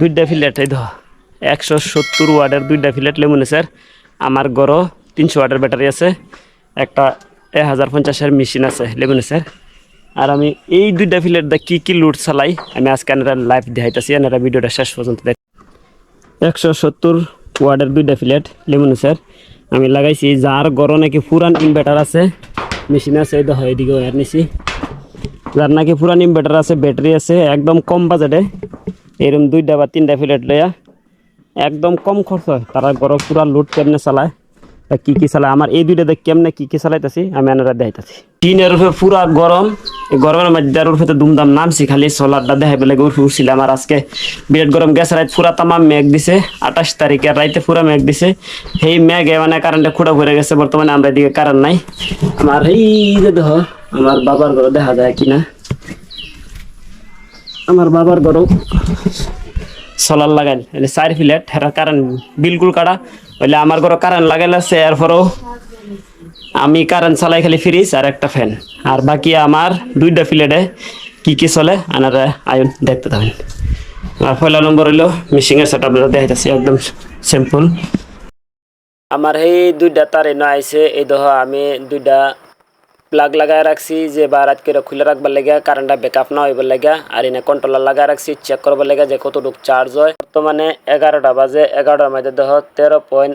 দুইটা ফিলেট এই ধর একশো সত্তর ওয়ার্ডের দুইটা ফিলেট লেমুনে স্যার। আমার গড়ও তিনশো ওয়ার্ডের ব্যাটারি আছে। একটা এক হাজার পঞ্চাশের মেশিন আছে লেমুনে স্যার। আর আমি এই দুইটা ফিলেট দা কী কী লুট চালাই, আমি আজকে এনারা লাইভ দেখাইতেছি। এনারা ভিডিওটা শেষ পর্যন্ত দেখ একশো সত্তর ওয়ার্ডের দুইটা ফিলেট লেমুনে স্যার। আমি লাগাইছি, যার গড় নাকি পুরান ইনভার্টার আছে মেশিন আছে, এই দেখো এদিকে ওয়ার নিছি। যার নাকি পুরান ইনভার্টার আছে ব্যাটারি আছে, একদম কম বাজেটে এরকম দুইটা বা তিনটা ফিলেট লইয়া একদম কম খরচ হয়। তারা গরম পুরা লুট কেমনে চালায় তা কি কি চালায়? আমার এই দুইটা দেখ কেমনে কি কি চালাইতেছি, আমি এনারা দেখাইতেছি। টিনের উপরে পুরা গরম গরমের মধ্যে আর উঠে দুমদাম নামছি, খালি সোলারটা দেখাই বেলে উঠে উঠছিলাম। আর আজকে বিরাট গরম, গেছে রাত পুরা তামাম মেঘ দিছে, আঠাশ তারিখে রাইতে পুরা মেঘ দিছে। সেই মেঘে মানে কারেন্টে খুঁড়া ভরে গেছে, বর্তমানে আমরা এদিকে কারেন্ট নাই। আমার এই যে দেখ, আমার বাবার ঘর দেখা যায় কিনা। আমার বাবার ঘরও সোলার লাগাইল। এলে চার ফিলেট হেরা কারেন্ট বিলকুল কাটা হইলে আমার ঘরে কারেন্ট লাগাইল আছে, এরপরও আমি কারেন্ট চালাই খালি ফ্রিজ আর একটা ফ্যান আর বাকি আমার দুইটা ফিলেটে কি কি চলে, আনারা আয়ন দেখতে থাকেন। আর পয়লা নম্বর হইল মিশিংয়ের সেট আপনারা দেখাইতেছি, একদম সিম্পল আমার এই দুইটা তার এনে আইছে এই দহ আমি দুইটা প্লাগ লাগাই রাখছি যে বা রাত করে খুলে রাখবার লেগে কারেন্টটা ব্যাকআপ না হইবার লেগে আর এনে কন্ট্রোলার লাগাই রাখছি চেক করবার লেগে যে কতটুকু চার্জ হয় বর্তমানে এগারোটা বাজে এগারোটার মধ্যে দেহ তেরো পয়েন্ট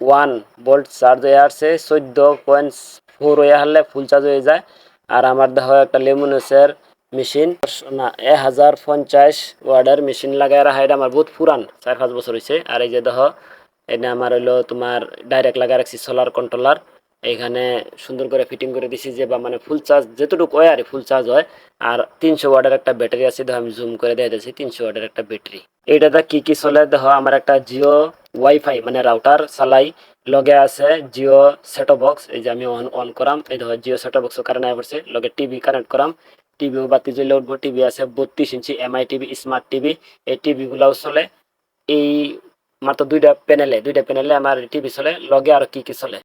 ওয়ান ভোল্ট চার্জ হয়ে আসছে চোদ্দ পয়েন্ট ফোর হয়ে হারলে ফুল চার্জ হয়ে যায় আর আমার দেহ একটা লেমুনেসের মেশিন না এক হাজার পঞ্চাশ ওয়ার্ডের মেশিন লাগাই রাখা এটা আমার বহুত পুরান চার পাঁচ বছর হয়েছে আর এই যে দেহ এটা আমার হইল তোমার ডাইরেক্ট লাগাই রাখছি সোলার কন্ট্রোলার এখানে সুন্দর করে ফিটিং করে দিছি যে বা মানে ফুল চার্জ যেটুকু হয় আর ফুল চার্জ হয়, আর তিনশো ওয়াটের একটা ব্যাটারি আছে দেখো আমি জুম করে দিয়ে দিচ্ছি তিনশো ওয়াটের একটা ব্যাটারি এইটাতে কি কি চলে, দেখো আমার একটা জিও ওয়াইফাই মানে রাউটার চালাই, লগে আছে জিও সেট বক্স এই যে আমি অন অন করাম, এই দেখো জিও সেট বক্স কারেন্ট আয় পড়ছে, লগে টিভি কানেক্ট করাম টিভিও বাতি জ্বলে উঠবো টিভি আছে বত্রিশ inch MI TV smart TV এই টিভিগুলাও চলে। এই মাত্র দুইটা প্যানেলে দুইটা প্যানেলে আমার টিভি চলে, লগে আর কি কি চলে।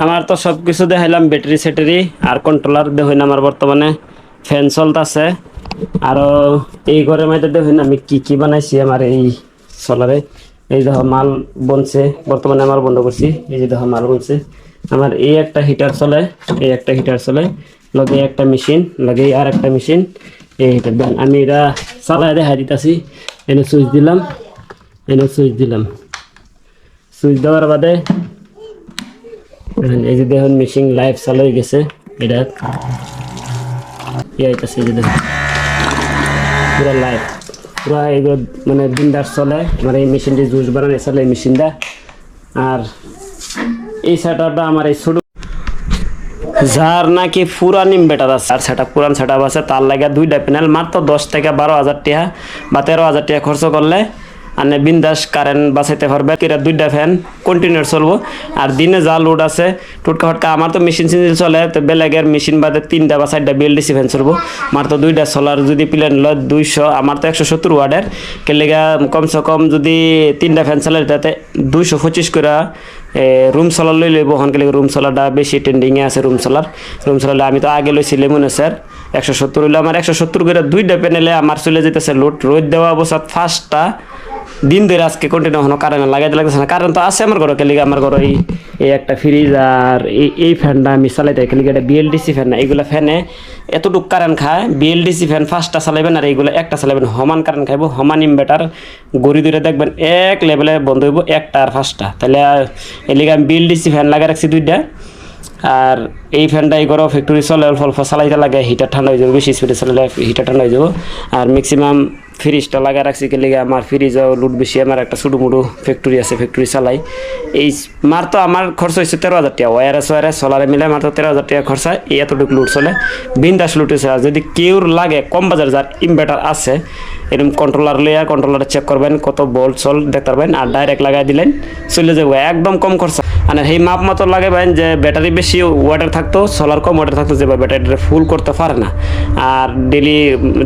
আমার তো সব কিছু দেখাইলাম ব্যাটারি স্যাটারি আর কন্ট্রোলার দেখুন আমার বর্তমানে। ফ্যান চলতেছে। আরও এই ঘরের মধ্যে দেখুন আমি কি কি বানাইছি আমার এই সোলারে এই দেখো মাল বনছে, বর্তমানে আমার বন্ধ করছি। এই যে দেখো মাল বনছে। আমার এই একটা হিটার চলে, এই একটা হিটার চলে। লগে একটা মেশিন লগে আর একটা মেশিন এই হিটার দেন আমি এটা চালায় দেখা দিতেছি। এনে সুইচ দিলাম। এনে সুইচ দিলাম। সুইচ দেওয়ার বাদে এই যে দেখুন মেশিন লাইভ চালু গেছে। এটা ইয়ে আইতাছে, এই যে দেখুন। পুরো লাইভ পুরো এগুলো মানে দিনদার চলে। আমার এই মেশিনটি জুস বানানো চলে এই মেশিনটা আর এই সেটআপটা আমার এই ছোট যার নাকি পুরান ইনভার্টার আছে। আর সেটা পুরান সেট আছে, তার লাগে দুইটা প্যানেল মাত্র দশ থেকে বারো হাজার টাকা বা তেরো হাজার টাকা খরচ করলে মানে বিন্দাস কারেন্ট বাঁচাইতে পারবে। এরা দুইটা ফ্যান কন্টিনিউ চলবো। আর দিনে যা লোড আছে, টুটকা ফটকা, আমার তো মেশিন সিনজিল চলে, তো বেলেগের মেশিন বাদে তিনটা বা চারটা বিএলডিসি ফ্যান চলবো। আমার তো দুইটা সোলার যদি প্লেন লয় দুইশো, আমার তো একশো সত্তর ওয়ার্ডের কেলেগা কমসে কম যদি তিনটা ফ্যান চালে তাতে দুইশো পঁচিশ করে রুম সোলার লই লইব। হনকে রুম সোলারটা বেশি ট্রেন্ডিংয়ে আছে রুম সোলার রুম সোলার আমি তো আগে লইছিলাম মনে স্যার। একশো সত্তর হইল, আমার একশো সত্তর করে দুইটা প্যানেলে আমার চলে যেতেছে লোড রোদ দেওয়া অবস্থাত ফার্স্টটা দিন ধরে আজকে কন্টিনিউ হনো কারেন্ট লাগাইতে লাগতেছে না। কারেন্ট তো আছে আমার ঘরে কেলিগে আমার ঘরে এই এই একটা ফ্রিজ আর এই এই ফ্যানটা আমি চালাইতে কেলিগে এটা বিএলডিসি ফ্যান না, এইগুলো ফ্যানে এতটুকু কারেন্ট খায় বিএলডিসি ফ্যান ফার্স্টটা চালাইবেন আর এইগুলো একটা চালাইবেন, সমান কারেন্ট খাইব, সমান ইনভার্টার গড়ি ধরে দেখবেন এক লেভেলে বন্ধ হইব একটা আর ফার্স্টটা তাহলে এলিগে আমি বিএলডিসি ফ্যান লাগাই রাখছি দুইটা। আর এই ফ্যানটা এই গরম ফ্যাক্টরি চলে, অল্প অল্প চালাইতে লাগে হিটার ঠান্ডা হয়ে যাবে, বেশি স্পিডে চালালে হিটার ঠান্ডা হয়ে যাব। আর ম্যাক্সিমাম ফ্রিজটা লাগা রাখছি কে লেগে আমার ফ্রিজও লুট বেশি, আমার একটা ছোটো মোটো ফ্যাক্টরি আছে ফ্যাক্টরি চালাই। এই মার তো আমার খরচ হয়েছে তেরো হাজার টাকা ওয়ারএস ওয়ারএস সোলারে মিলে মাত্র তেরো হাজার টাকা খরচা এই এতটুকু লুট চলে। বিন্দাস লুট হয়েছে যদি কেউর লাগে, কম বাজার যার ইনভার্টার আছে এরকম কন্ট্রোলার লইয়া কন্ট্রোলার চেক করবেন কত বল চল দেখতে পারবেন আর ডাইরেক্ট লাগাই দিলেন, চলে যাব। একদম কম খরচা। মানে সেই মাপ মতো লাগাবেন যে ব্যাটারি বেশি ওয়াটার থাকতো সোলার কম ওয়াটার থাকতো, যে ব্যাটারিটা ফুল করতে পারে না। আর ডেলি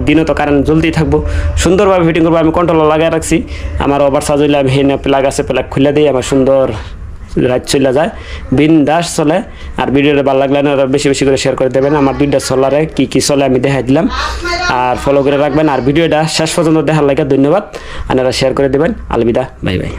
দিনও তো কারেন্ট জ্বলতেই থাকব। সুন্দরভাবে ফিটিং করব, আমি কন্ট্রোলার লাগাই রাখছি। আমার ওভার চার্জ হইলে আমি প্লাগ আছে প্লাগ খুলে দিই, আমার সুন্দর রাত চলে যায়। বিন্দাস চলে। আর ভিডিওটা ভালো লাগলে আপনারা বেশি বেশি করে শেয়ার করে দেবেন। আমার দুইটা সোলারে কি কি চলে আমি দেখাই দিলাম। আর ফলো করে রাখবেন। আর ভিডিওটা শেষ পর্যন্ত দেখার লাগে ধন্যবাদ। আপনারা শেয়ার করে দেবেন। আলবিদা। Bye bye.